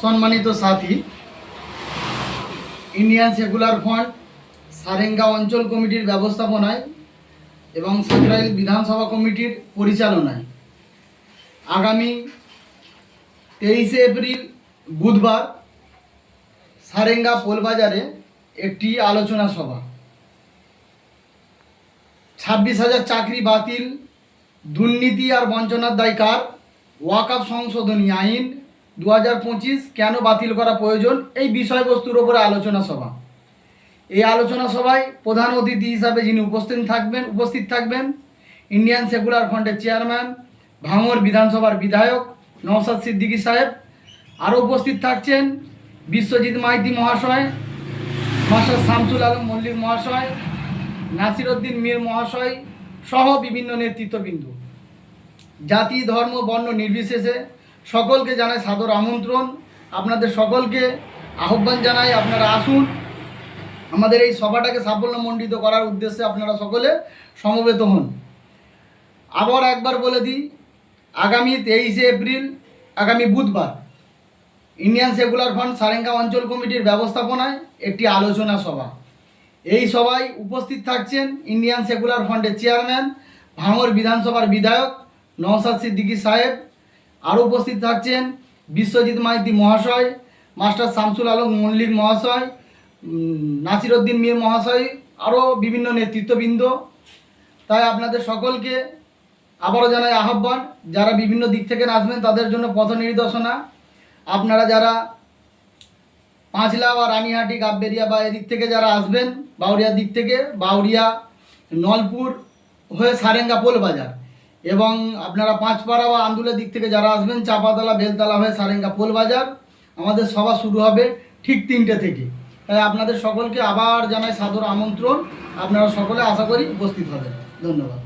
সম্মানিত সাথী, Indian secular front, Sarenga অঞ্চল কমিটির ব্যবস্থাপনায় এবং সাকরাইল বিধানসভা কমিটির পরিচালনায় আগামী তেইশে এপ্রিল বুধবার সারেঙ্গা পোলবাজারে একটি আলোচনা সভা। ছাব্বিশ হাজার চাকরি বাতিল, দুর্নীতি আর বঞ্চনার দায় কার? ওয়াকআপ সংশোধনী আইন দু হাজার পঁচিশ কেন বাতিল করা প্রয়োজন? এই বিষয়বস্তুর ওপরে আলোচনা সভা। এই আলোচনা সভায় প্রধান অতিথি হিসাবে যিনি উপস্থিত থাকবেন উপস্থিত থাকবেন, ইন্ডিয়ান সেকুলার ফ্রন্টের চেয়ারম্যান ভাঙর বিধানসভার বিধায়ক নওসাদ সিদ্দিকী সাহেব, আরও উপস্থিত থাকছেন বিশ্বজিৎ মাইতি মহাশয়, মাস্টার শামসুল আলম মল্লিক মহাশয়, নাসিরউদ্দিন মীর মহাশয় সহ বিভিন্ন নেতৃত্ববৃন্দ। জাতি, ধর্ম, বর্ণ নির্বিশেষে সকলকে জানাই সাদর আমন্ত্রণ। আপনাদের সকলকে আহ্বান জানাই, আপনারা আসুন। আমাদের এই সভাটাকে সাফল্যমণ্ডিত করার উদ্দেশ্যে আপনারা সকলে সমবেত হন। আবার একবার বলে দিই, আগামী তেইশে এপ্রিল, আগামী বুধবার, ইন্ডিয়ান সেকুলার ফ্রন্ট সারেঙ্গা অঞ্চল কমিটির ব্যবস্থাপনায় একটি আলোচনা সভা। এই সভায় উপস্থিত থাকছেন ইন্ডিয়ান সেকুলার ফ্রন্টের চেয়ারম্যান ভাঙর বিধানসভার বিধায়ক নওসাদ সিদ্দিকী সাহেব আরও উপস্থিত থাকছেন বিশ্বজিৎ মাইতি মহাশয় মাস্টার শামসুল আলম মল্লিক মহাশয় উম, নাসিরউদ্দিন মীর মহাশয় আরও বিভিন্ন নেতৃত্ববৃন্দ। তাই আপনাদের সকলকে আবারও জানাই আহ্বান যারা বিভিন্ন দিক থেকে আসবেন তাদের জন্য পথ নির্দেশনা। আপনারা যারা পাঁচলা বা রানীহাটি গাববেরিয়া বা এদিক থেকে যারা আসবেন বাউরিয়ার দিক থেকে বাউরিয়া নলপুর হয়ে সারেঙ্গা পোল বাজার। এবং আপনারা পাঁচপাড়া বা আন্দুলের দিক থেকে যারা আসবেন, চাপাতলা, বেলতলা হয়ে সারেঙ্গা পোল বাজার, আমাদের সভা শুরু হবে ঠিক তিনটে থেকে। তাই আপনাদের সকলকে আবার জানাই সাদর আমন্ত্রণ। আপনারা সকলে আশা করি উপস্থিত হবেন। ধন্যবাদ।